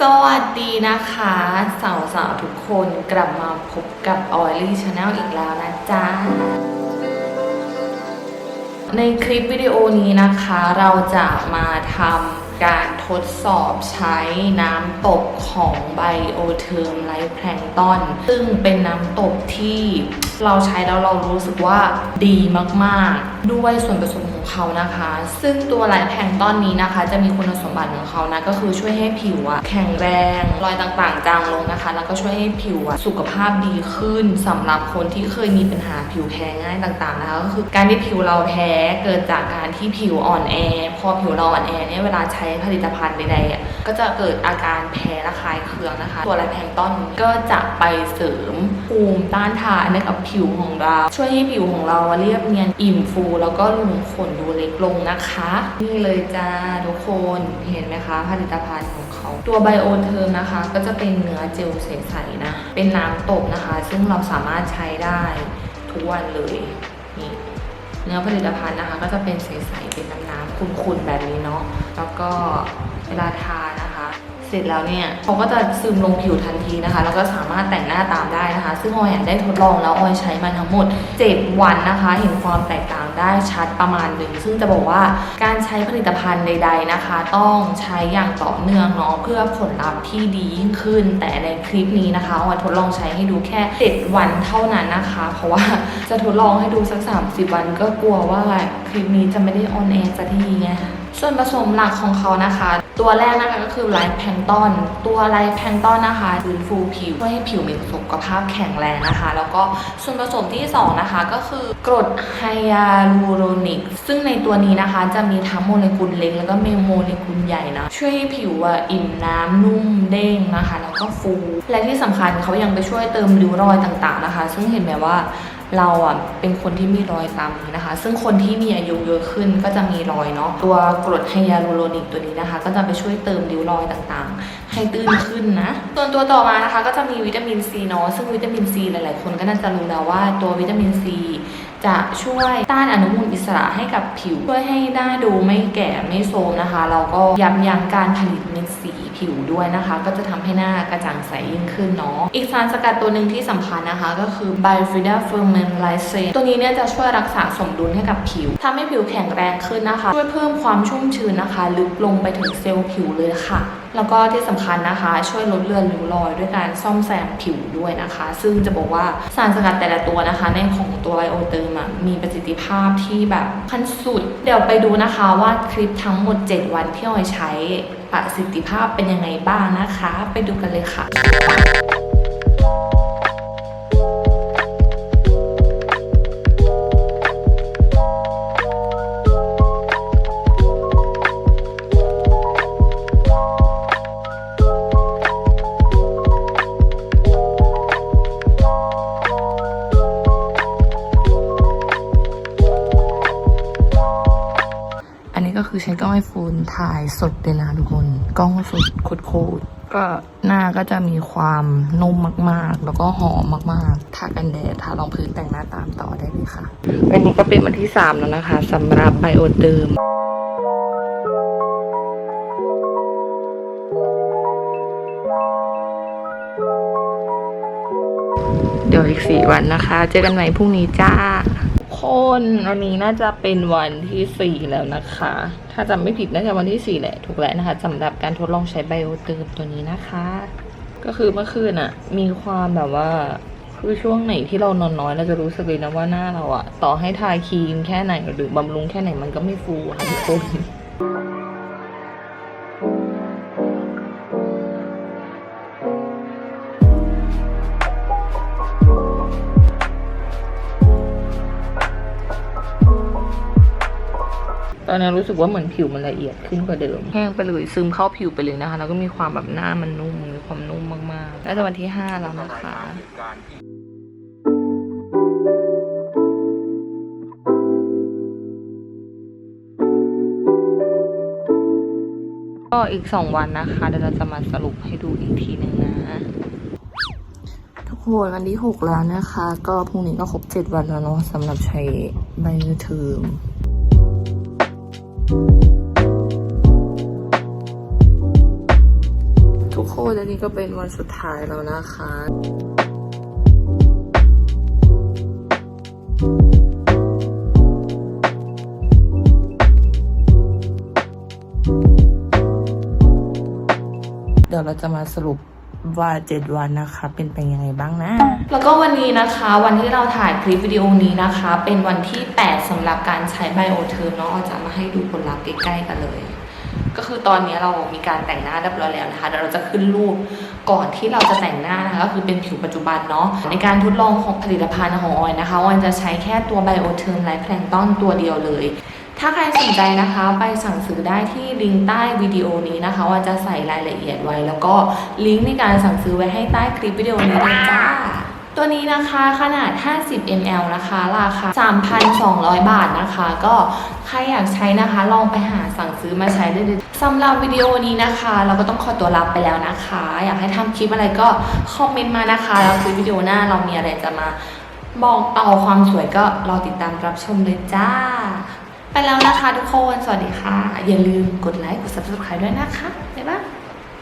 สวัสดีนะคะสาวสาวๆทุกคนกลับมาพบกับ Oily Channel อีกแล้วนะจ๊ะ ในคลิปวิดีโอนี้นะคะ เราจะมาทำการทดสอบใช้น้ำตกของไบโอเทอร์มไลท์แพลงตอน ซึ่งเป็นน้ำตกที่เราใช้แล้วเรารู้สึกว่าดีมากๆ ด้วยส่วนผสมของเขานะคะ ซึ่งตัวไลท์แพงตอนนี้นะคะ จะมีคุณสมบัติของเขานะก็คือช่วยให้ผิวอะแข็งแรง รอยต่างๆ จางลงนะคะ แล้วก็ช่วยให้ผิวอะสุขภาพดีขึ้นสำหรับคนที่เคยมีปัญหาผิวแพ้ง่ายต่างๆนะคะก็คือการที่ผิวเราแพ้เกิดจากการที่ผิวอ่อนแอ พอผิวเราอ่อนแอเนี่ยเวลาใช้ผลิตภัณฑ์ใดๆอะก็จะเกิดอาการแพ้ระคายเคืองนะคะ ตัวไลท์แพงตอนก็จะไปเสริมภูมิต้านทานให้กับผิวของเรา ช่วยให้ผิวของเราเรียบเนียนอิ่มฟู แล้วก็รูขุมขนดูเล็กลงนะคะ นี่เลยจ้าทุกคนเห็นไหมคะ ผลิตภัณฑ์ของเขาตัวไบโอเทอร์นะคะ ก็จะเป็นเนื้อเจลใสๆนะ เป็นน้ำตกนะคะ ซึ่งเราสามารถใช้ได้ทุกวันเลยนี่เนื้อผลิตภัณฑ์นะคะ ก็จะเป็นใสๆเป็นน้ำๆขุ่นๆแบบนี้เนาะแล้วก็เวลาทานะคะ เสร็จแล้วเนี่ยเขาก็จะซึมลงผิวทันทีนะคะ แล้วก็สามารถแต่งหน้าตามได้นะคะ ซึ่งออยอะได้ทดลองแล้วออยใช้มาทั้งหมด 7 วันนะคะ เห็นความแตกต่าง ได้ชัดประมาณหนึ่งซึ่งจะบอกว่าการใช้ผลิตภัณฑ์ใด ๆนะคะ ต้องใช้อย่างต่อเนื่องเนาะเพื่อผลลัพธ์ที่ดียิ่งขึ้น แต่ในคลิปนี้นะคะออยทดลองใช้ให้ดูแค่ 7 วันเท่านั้นนะคะ เพราะว่าจะทดลองให้ดูสัก 30 วันก็กลัวว่าคลิปนี้จะไม่ได้ออนแอร์สักทีไงส่วนผสมหลักของเขานะคะ ตัวแรกนะคะก็คือไลท์แพลงก์ตอนตัวไลท์แพลงก์ตอนนะคะฟื้นฟูผิวช่วยให้ผิวมีสุขภาพแข็งแรงนะคะ แล้วก็ส่วนผสมที่สองนะคะก็คือกรดไฮยาลูโรนิก ซึ่งในตัวนี้นะคะจะมีทั้งโมเลกุลเล็กแล้วก็เมโมเลกุลใหญ่นะช่วยให้ผิวอะอิ่มน้ำนุ่มเด้งนะคะ แล้วก็ฟู และที่สำคัญเขายังไปช่วยเติมริ้วรอยต่างๆนะคะ ซึ่งเห็นไหมว่าเราอะเป็นคนที่มีรอยตามนี้นะคะ ซึ่งคนที่มีอายุเยอะขึ้นก็จะมีรอยเนาะตัวกรดไฮยาลูโรนิกตัวนี้นะคะ ก็จะไปช่วยเติมริ้วรอยต่างๆ ให้ตื้นขึ้นนะ ส่วนตัวต่อมานะคะ ก็จะมีวิตามินซีเนาะซึ่งวิตามินซีหลายๆ คนก็น่าจะรู้แล้วว่าตัววิตามินซี จะช่วยต้านอนุมูลอิสระให้กับผิว ช่วยให้หน้าดูไม่แก่ไม่โทมนะคะแล้วก็ยับยั้งการผลิตเม็ดสีผิวด้วยนะคะ ก็จะทำให้หน้ากระจ่างใสยิ่งขึ้นเนาะอีกสารสกัดตัวหนึ่งที่สำคัญนะคะก็คือ Bifida Ferment Lysate ตัวนี้เนี่ยจะช่วยรักษาสมดุลให้กับผิวทำให้ผิวแข็งแรงขึ้นนะคะ ช่วยเพิ่มความชุ่มชื้นนะคะ ลึกลงไปถึงเซลล์ผิวเลยค่ะ แล้วก็ที่สำคัญนะคะ ช่วยลดเลือนริ้วรอยด้วยการซ่อมแซมผิวด้วยนะคะ ซึ่งจะบอกว่าสารสกัดแต่ละตัวนะคะ ในของตัวไบโอเติมมีประสิทธิภาพที่แบบขั้นสุด เดี๋ยวไปดูนะคะว่าคลิปทั้งหมด 7 วันที่ออยใช้ประสิทธิภาพเป็นยังไงบ้างนะคะ ไปดูกันเลยค่ะ คือใช้กล้องไอโฟนถ่ายสดเลยนะทุกคน กล้องสดโคตรๆก็หน้าก็จะมีความนุ่มมากๆ แล้วก็หอมมากๆ ทากันแดด ทารองพื้นแต่งหน้าตามต่อได้เลยค่ะ วันนี้ก็เป็นวันที่ 3 แล้วนะคะสำหรับไบโอเดิมเดี๋ยวอีกสี่วันนะคะ เจอกันใหม่พรุ่งนี้จ้า คนวันนี้น่าจะเป็นวันที่สี่แล้วนะคะ ถ้าจำไม่ผิดน่าจะวันที่สี่แหละ ถูกแล้วนะคะสำหรับการทดลองใช้ไบโอเติมตัวนี้นะคะ ก็คือเมื่อคืนอะมีความแบบว่าคือช่วงไหนที่เรานอนน้อยเราจะรู้สึกเลยนะว่าหน้าเราอะต่อให้ทาครีมแค่ไหนหรือบำรุงแค่ไหนมันก็ไม่ฟูอะค่ะทุกคน ตอนนี้รู้สึกว่าเหมือนผิวมันละเอียดขึ้นกว่าเดิม แห้งไปเลยซึมเข้าผิวไปเลยนะคะ แล้วก็มีความแบบหน้ามันนุ่มมีความนุ่มมากๆน่าจะวันที่ห้าแล้วนะคะก็อีกสองวันนะคะ เดี๋ยวเราจะมาสรุปให้ดูอีกทีหนึ่งนะ ทุกคนวันที่หกแล้วนะคะ ก็พรุ่งนี้ก็ครบเจ็ดวันแล้วเนาะสำหรับใช้ใบเทอม ทุกคนอันนี้ก็เป็นวันสุดท้ายแล้วนะคะเดี๋ยวเราจะมาสรุป ว่า 7 วันนะคะ เป็นไปยังไงบ้างนะ แล้วก็วันนี้นะคะวันที่เราถ่ายคลิปวิดีโอนี้นะคะ เป็นวันที่ 8สำหรับการใช้ไบโอเทอร์เนาะเราจะมาให้ดูผลลัพธ์ใกล้ๆกันเลย ก็คือตอนนี้เรามีการแต่งหน้าเรียบร้อยแล้วนะคะเดี๋ยวเราจะขึ้นรูปก่อนที่เราจะแต่งหน้านะคะก็คือเป็นผิวปัจจุบันเนาะในการทดลองของผลิตภัณฑ์ของออยนะคะออยจะใช้แค่ตัวไบโอเทอร์ไลท์แพลงต้อนตัวเดียวเลย ถ้าใครสนใจนะคะไปสั่งซื้อได้ที่ลิงก์ใต้วิดีโอนี้นะคะว่าจะใส่รายละเอียดไว้ แล้วก็ลิงก์ในการสั่งซื้อไว้ให้ใต้คลิปวิดีโอนี้เลยจ้าตัวนี้นะคะขนาด 50 ml นะคะ ราคา 3,200 บาทนะคะ ก็ใครอยากใช้นะคะ ลองไปหาสั่งซื้อมาใช้ได้เลยสำหรับวิดีโอนี้นะคะ เราก็ต้องขอตัวลาไปแล้วนะคะ อยากให้ทำคลิปอะไรก็คอมเมนต์มานะคะแล้วคลิปวิดีโอหน้าเรามีอะไรจะมาบอกต่อความสวยก็รอติดตามรับชมเลยจ้า ไปแล้วนะคะทุกคน สวัสดีค่ะ อย่าลืมกดไลค์ กด subscribe ด้วยนะคะ บ๊ายบาย